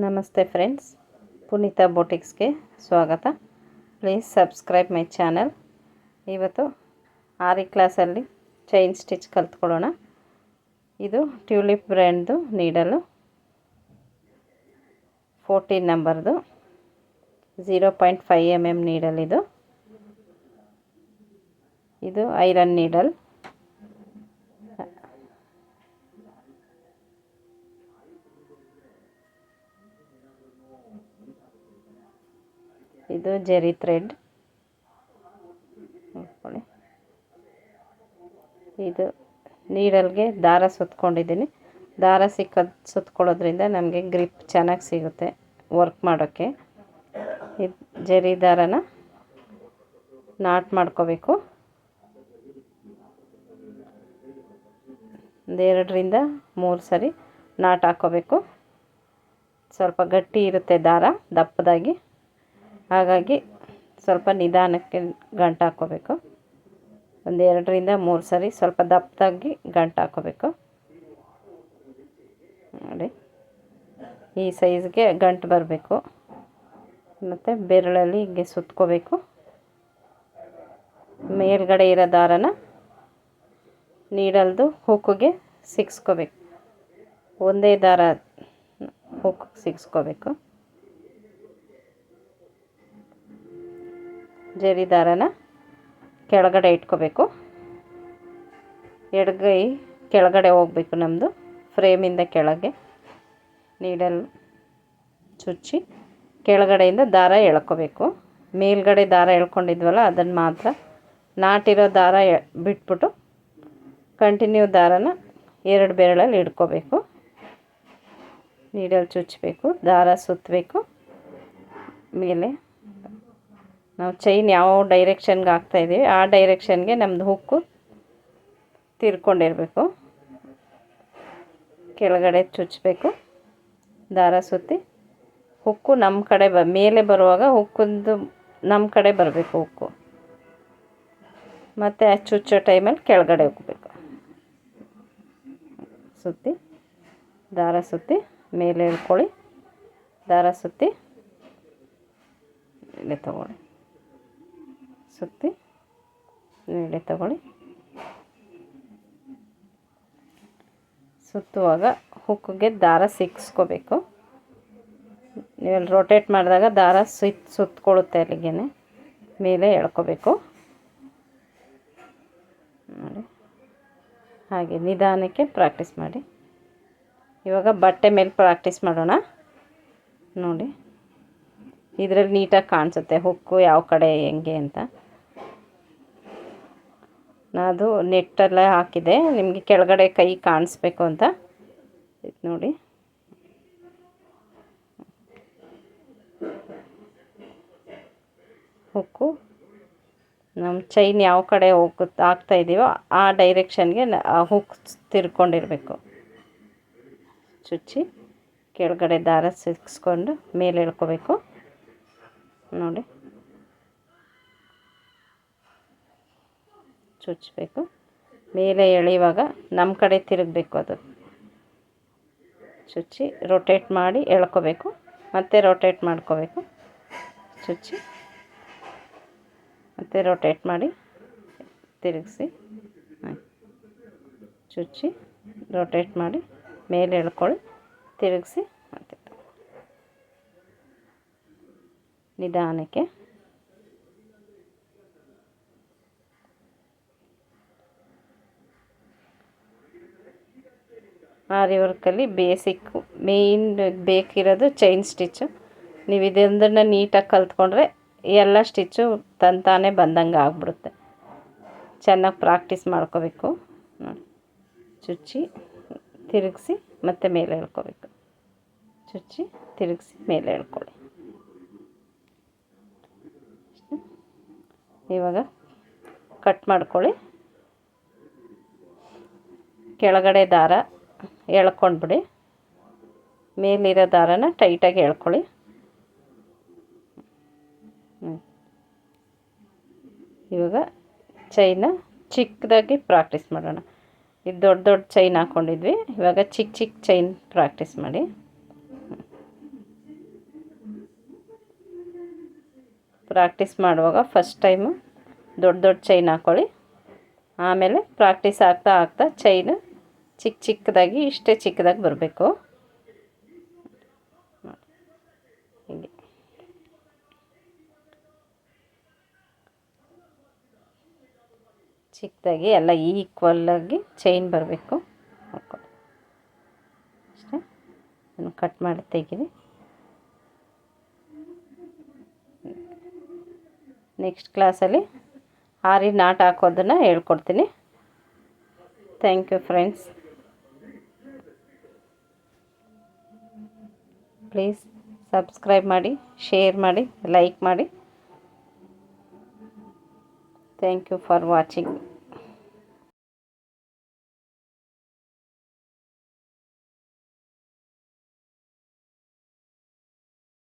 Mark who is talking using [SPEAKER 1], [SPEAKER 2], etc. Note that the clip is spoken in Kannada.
[SPEAKER 1] ನಮಸ್ತೆ ಫ್ರೆಂಡ್ಸ್, ಪುನೀತಾ ಬೋಟಿಕ್ಸ್ಗೆ ಸ್ವಾಗತ. Please subscribe my channel. ಇವತ್ತು ಆರಿ ಕ್ಲಾಸಲ್ಲಿ ಚೈನ್ ಸ್ಟಿಚ್ ಕಲ್ತ್ಕೊಳ್ಳೋಣ. ಇದು ಟ್ಯೂಲಿಪ್ ಬ್ರ್ಯಾಂಡ್ದು ನೀಡಲು fourteen ನಂಬರ್ದು zero point five M M needle ಇದು ಇದು ಐರನ್ ನೀಡಲ್. ಇದು ಜೆರಿ ಥ್ರೆಡ್. ನೋಡ್ಕೊಳ್ಳಿ. ಇದು ನೀಡಲ್ಗೆ ದಾರ ಸುತ್ಕೊಂಡಿದ್ದೀನಿ. ದಾರ ಸಿಕ್ಕೋದು ಸುತ್ಕೊಳ್ಳೋದ್ರಿಂದ ನಮಗೆ ಗ್ರಿಪ್ ಚೆನ್ನಾಗಿ ಸಿಗುತ್ತೆ ವರ್ಕ್ ಮಾಡೋಕ್ಕೆ. ಇದು ಜರಿ ದಾರನ ನಾಟ್ ಮಾಡ್ಕೋಬೇಕು. ಒಂದೆರಡರಿಂದ ಮೂರು ಸರಿ ನಾಟ್ ಹಾಕ್ಕೋಬೇಕು ಸ್ವಲ್ಪ ಗಟ್ಟಿ ಇರುತ್ತೆ ದಾರ ದಪ್ಪದಾಗಿ. ಹಾಗಾಗಿ ಸ್ವಲ್ಪ ನಿಧಾನಕ್ಕೆ ಗಂಟು ಹಾಕ್ಕೋಬೇಕು. ಒಂದು ಎರಡರಿಂದ ಮೂರು ಸರಿ ಸ್ವಲ್ಪ ದಪ್ಪದಾಗಿ ಗಂಟು ಹಾಕ್ಕೋಬೇಕು. ನೋಡಿ. ಈ ಸೈಜ್ಗೆ ಗಂಟು ಬರಬೇಕು. ಮತ್ತು ಬೆರಳಲ್ಲಿ ಹೀಗೆ ಸುತ್ಕೋಬೇಕು. ಮೇಲ್ಗಡೆ ಇರೋ ದಾರನ ನೀಡಲ್ದು ಹುಕ್ಕಿಗೆ ಸಿಕ್ಸ್ಕೋಬೇಕು. ಒಂದೇ ದಾರ ಹುಕ್ಕು ಸಿಕ್ಸ್ಕೋಬೇಕು. ಜರಿ ದಾರನ ಕೆಳಗಡೆ ಇಟ್ಕೋಬೇಕು. ಎಡಗೈ ಕೆಳಗಡೆ ಹೋಗಬೇಕು ನಮ್ಮದು ಫ್ರೇಮಿಂದ ಕೆಳಗೆ ನೀಡಲ್ ಚುಚ್ಚಿ ಕೆಳಗಡೆಯಿಂದ ದಾರ ಎಳ್ಕೋಬೇಕು. ಮೇಲ್ಗಡೆ ದಾರ ಎಳ್ಕೊಂಡಿದ್ವಲ್ಲ ಅದನ್ನು ಮಾತ್ರ ನಾಟಿರೋ ದಾರ ಬಿಟ್ಬಿಟ್ಟು ಕಂಟಿನ್ಯೂ ದಾರನ ಎರಡು ಬೆರಳಲ್ಲಿ ಇಡ್ಕೋಬೇಕು. ನೀಡಲ್ ಚುಚ್ಚಬೇಕು ದಾರ ಸುತ್ತಬೇಕು ಮೇಲೆ ನಾವು ಚೈನ್ ಯಾವ ಡೈರೆಕ್ಷನ್ಗೆ ಹಾಕ್ತಾಯಿದ್ದೀವಿ ಆ ಡೈರೆಕ್ಷನ್ಗೆ ನಮ್ಮದು ಹುಕ್ಕು ತಿರ್ಕೊಂಡಿರಬೇಕು. ಕೆಳಗಡೆ ಚುಚ್ಚಬೇಕು ದಾರ ಸುತ್ತಿ ಹುಕ್ಕು ನಮ್ಮ ಕಡೆ ಬ, ಮೇಲೆ ಬರುವಾಗ ಹುಕ್ಕಿಂದು ನಮ್ಮ ಕಡೆ ಬರಬೇಕು ಹುಕ್ಕು. ಮತ್ತು ಆ ಚುಚ್ಚೋ ಟೈಮಲ್ಲಿ ಕೆಳಗಡೆ ಹೋಗಬೇಕು ಸುತ್ತಿ, ದಾರ ಸುತ್ತಿ, ಮೇಲೆ ಇಳ್ಕೊಳ್ಳಿ, ದಾರ ಸುತ್ತಿ ಇಲ್ಲೇ ತಗೊಳ್ಳಿ. ಸುತ್ತಿ ನೀಡಿ ತಗೊಳ್ಳಿ. ಸುತ್ತುವಾಗ ಹುಕ್ಕಿಗೆ ದಾರ ಸಿಕ್ಸ್ಕೋಬೇಕು. ನೀವು ರೊಟೇಟ್ ಮಾಡಿದಾಗ ದಾರ ಸುತ್ ಸುತ್ತಕೊಳ್ಳುತ್ತೆ ಅಲ್ಲಿಗೆ ಮೇಲೆ ಎಳ್ಕೋಬೇಕು. ನೋಡಿ. ಹಾಗೆ ನಿಧಾನಕ್ಕೆ ಪ್ರಾಕ್ಟೀಸ್ ಮಾಡಿ. ಇವಾಗ ಬಟ್ಟೆ ಮೇಲೆ ಪ್ರಾಕ್ಟೀಸ್ ಮಾಡೋಣ. ನೋಡಿ. ಇದರಲ್ಲಿ ನೀಟಾಗಿ ಕಾಣಿಸುತ್ತೆ ಹುಕ್ಕು ಯಾವ ಕಡೆ, ಹೆಂಗೆ ಅಂತ. ಅದು ನೆಟ್ಟೆಲ್ಲ ಹಾಕಿದೆ. ನಿಮಗೆ ಕೆಳಗಡೆ ಕೈ ಕಾಣಿಸ್ಬೇಕು ಅಂತ. ಇದು ನೋಡಿ. ಹುಕ್ಕು. ನಮ್ಮ ಚೈನ್ ಯಾವ ಕಡೆ ಹೋಗುತ್ತೆ ಹಾಕ್ತಾ ಇದ್ದೀವೋ ಆ ಡೈರೆಕ್ಷನ್ಗೆ ಹುಕ್ ತಿರ್ಕೊಂಡಿರಬೇಕು. ಚುಚ್ಚಿ ಕೆಳಗಡೆ ದಾರ ಸಿಕ್ಸ್ಕೊಂಡು ಮೇಲೆ ಎಳ್ಕೋಬೇಕು. ನೋಡಿ. ಚುಚ್ಚಬೇಕು ಮೇಲೆ ಎಳೆಯುವಾಗ ನಮ್ಮ ಕಡೆ ತಿರುಗಬೇಕು ಅದು. ಚುಚ್ಚಿ ರೊಟೇಟ್ ಮಾಡಿ ಎಳ್ಕೋಬೇಕು. ಮತ್ತೆ ರೊಟೇಟ್ ಮಾಡ್ಕೋಬೇಕು. ಚುಚ್ಚಿ. ಮತ್ತೆ ರೊಟೇಟ್ ಮಾಡಿ ತಿರುಗಿಸಿ. ಚುಚ್ಚಿ ರೊಟೇಟ್ ಮಾಡಿ ಮೇಲೆ ಎಳ್ಕೊಳ್ಳಿ ತಿರುಗಿಸಿ ಮತ್ತೆ ನಿಧಾನಕ್ಕೆ. ಆರಿ ವರ್ಕಲ್ಲಿ ಬೇಸಿಕ್ಕು ಮೇಯ್ನ್ ಬೇಕಿರೋದು ಚೈನ್ ಸ್ಟಿಚ್ಚು ನೀವು ಇದೊಂದನ್ನು ನೀಟಾಗಿ ಕಲ್ತ್ಕೊಂಡ್ರೆ ಎಲ್ಲ ಸ್ಟಿಚ್ಚು ತಂತಾನೆ ಬಂದಂಗೆ ಆಗ್ಬಿಡುತ್ತೆ. ಚೆನ್ನಾಗಿ ಪ್ರಾಕ್ಟೀಸ್ ಮಾಡ್ಕೋಬೇಕು. ಚುಚ್ಚಿ, ತಿರುಗಿಸಿ ಮತ್ತೆ ಮೇಲೆ ಎಳ್ಕೋಬೇಕು. ಚುಚ್ಚಿ, ತಿರುಗಿಸಿ ಮೇಲೆ ಎಳ್ಕೊಳ್ಳಿ. ಇವಾಗ ಕಟ್ ಮಾಡ್ಕೊಳ್ಳಿ. ಕೆಳಗಡೆ ದಾರ. ಎಳ್ಕೊಂಡ್ಬಿಡಿ. ಮೇಲಿರೋ ದಾರನ ಟೈಟಾಗಿ ಎಳ್ಕೊಳ್ಳಿ. ಇವಾಗ ಚೈನ ಚಿಕ್ಕದಾಗಿ ಪ್ರಾಕ್ಟೀಸ್ ಮಾಡೋಣ. ಇದು ದೊಡ್ಡ ದೊಡ್ಡ ಚೈನ್ ಹಾಕ್ಕೊಂಡಿದ್ವಿ ಇವಾಗ ಚಿಕ್ಕ ಚಿಕ್ಕ ಚೈನ್ ಪ್ರಾಕ್ಟೀಸ್ ಮಾಡಿ. ಪ್ರಾಕ್ಟೀಸ್ ಮಾಡುವಾಗ ಫಸ್ಟ್ ಟೈಮು ದೊಡ್ಡ ದೊಡ್ಡ ಚೈನ್ ಹಾಕ್ಕೊಳ್ಳಿ ಆಮೇಲೆ ಪ್ರಾಕ್ಟೀಸ್ ಆಗ್ತಾ ಆಗ್ತಾ ಚೈನ್ ಚಿಕ್ಕ ಚಿಕ್ಕದಾಗಿ, ಇಷ್ಟೇ ಚಿಕ್ಕದಾಗಿ ಬರಬೇಕು. ಹೀಗೆ. ಚಿಕ್ಕದಾಗಿ, ಎಲ್ಲ ಈಕ್ವಲ್ಲಾಗಿ ಚೈನ್ ಬರಬೇಕು. ಅಷ್ಟೇ. ಅದನ್ನು ಕಟ್ ಮಾಡಿ ತೆಗೀರಿ ನೆಕ್ಸ್ಟ್ ಕ್ಲಾಸಲ್ಲಿ ಆರಿ ನಾಟ್ ಹಾಕೋದನ್ನು ಹೇಳ್ಕೊಡ್ತೀನಿ. Thank you friends. Please subscribe ಮಾಡಿ ಶೇರ್ ಮಾಡಿ ಲೈಕ್ ಮಾಡಿ. Thank you for watching